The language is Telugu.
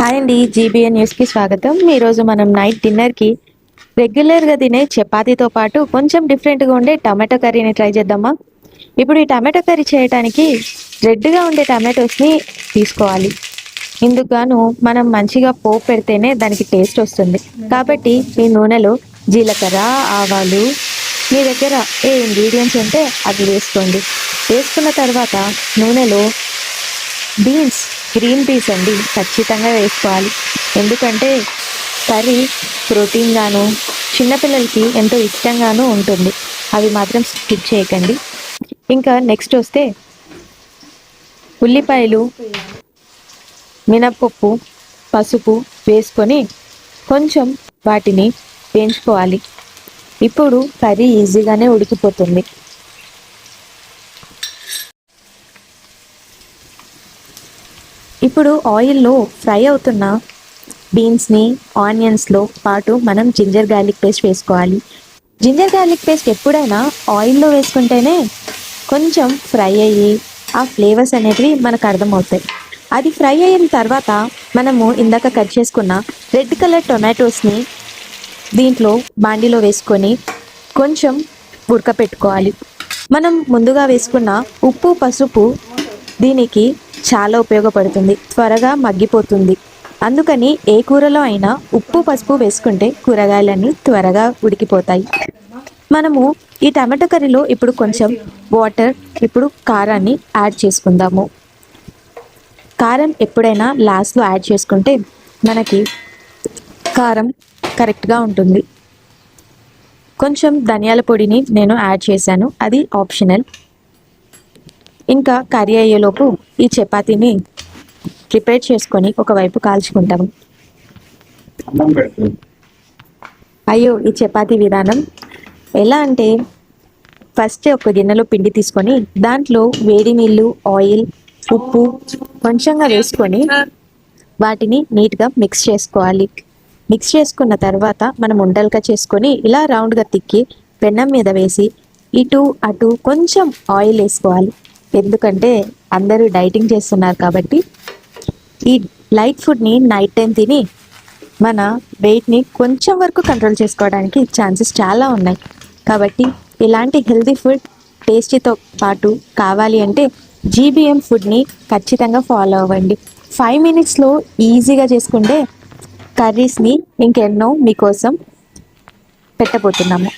హాయ్ అండి జీబీఎన్ న్యూస్కి స్వాగతం. ఈరోజు మనం నైట్ డిన్నర్కి రెగ్యులర్గా తినే చపాతీతో పాటు కొంచెం డిఫరెంట్గా ఉండే టమాటో కర్రీని ట్రై చేద్దామా? ఇప్పుడు ఈ టమాటో కర్రీ చేయడానికి రెడ్గా ఉండే టమాటోస్ని తీసుకోవాలి. ఇందుకు గాను మనం మంచిగా పోపు పెడితేనే దానికి టేస్ట్ వస్తుంది. కాబట్టి ఈ నూనెలో జీలకర్ర ఆవాలు మీ దగ్గర ఏ ఇంగ్రీడియంట్స్ ఉంటే అవి వేసుకోండి. వేసుకున్న తర్వాత నూనెలో బీన్స్ గ్రీన్ పీస్ అండి ఖచ్చితంగా వేసుకోవాలి. ఎందుకంటే కర్రీ ప్రోటీన్ గాను చిన్నపిల్లలకి ఎంతో ఇష్టంగాను ఉంటుంది. అవి మాత్రం స్కిప్ చేయకండి. ఇంకా నెక్స్ట్ వస్తే ఉల్లిపాయలు మినప్పప్పు పసుపు వేసుకొని కొంచెం వాటిని వేయించుకోవాలి. ఇప్పుడు కర్రీ ఈజీగానే ఉడికిపోతుంది. ఇప్పుడు ఆయిల్లో ఫ్రై అవుతున్న బీన్స్ని ఆనియన్స్లో పాటు మనం జింజర్ గార్లిక్ పేస్ట్ వేసుకోవాలి. జింజర్ గార్లిక్ పేస్ట్ ఎప్పుడైనా ఆయిల్లో వేసుకుంటేనే కొంచెం ఫ్రై అయ్యి ఆ ఫ్లేవర్స్ అనేటివి మనకు అర్థమవుతాయి. అది ఫ్రై అయిన తర్వాత మనము ఇందాక కట్ చేసుకున్న రెడ్ కలర్ టొమాటోస్ని దీంట్లో బాండీలో వేసుకొని కొంచెం ఉడకపెట్టుకోవాలి. మనం ముందుగా వేసుకున్న ఉప్పు పసుపు దీనికి చాలా ఉపయోగపడుతుంది. త్వరగా మగ్గిపోతుంది. అందుకని ఏ కూరలో అయినా ఉప్పు పసుపు వేసుకుంటే కూరగాయలన్నీ త్వరగా ఉడికిపోతాయి. మనము ఈ టమాటో కర్రీలో ఇప్పుడు కొంచెం వాటర్ ఇప్పుడు కారాన్ని యాడ్ చేసుకుందాము. కారం ఎప్పుడైనా లాస్ట్లో యాడ్ చేసుకుంటే మనకి కారం కరెక్ట్గా ఉంటుంది. కొంచెం ధనియాల పొడిని నేను యాడ్ చేశాను. అది ఆప్షనల్. ఇంకా కర్రీ అయ్యేలోపు ఈ చపాతీని ప్రిపేర్ చేసుకొని ఒకవైపు కాల్చుకుంటాము. అయ్యో ఈ చపాతీ విధానం ఎలా అంటే ఫస్ట్ ఒక గిన్నెలో పిండి తీసుకొని దాంట్లో వేడి నీళ్ళు ఆయిల్ ఉప్పు కొంచెంగా వేసుకొని వాటిని నీట్గా మిక్స్ చేసుకోవాలి. మిక్స్ చేసుకున్న తర్వాత మనం ఉండలుగా చేసుకొని ఇలా రౌండ్గా తిక్కి పెన్నం మీద వేసి ఇటు అటు కొంచెం ఆయిల్ వేసుకోవాలి. ఎందుకంటే అందరూ డైటింగ్ చేస్తున్నారు కాబట్టి ఈ లైట్ ఫుడ్ని నైట్ టైం తిని మన వెయిట్ని కొంచెం వరకు కంట్రోల్ చేసుకోవడానికి ఛాన్సెస్ చాలా ఉన్నాయి. కాబట్టి ఇలాంటి హెల్తీ ఫుడ్ టేస్టీతో పాటు కావాలి అంటే జీబీఎం ఫుడ్ని ఖచ్చితంగా ఫాలో అవ్వండి. ఫైవ్ మినిట్స్లో ఈజీగా చేసుకుంటే కర్రీస్ని ఇంకెన్నో మీకోసం పెట్టబోతున్నాము.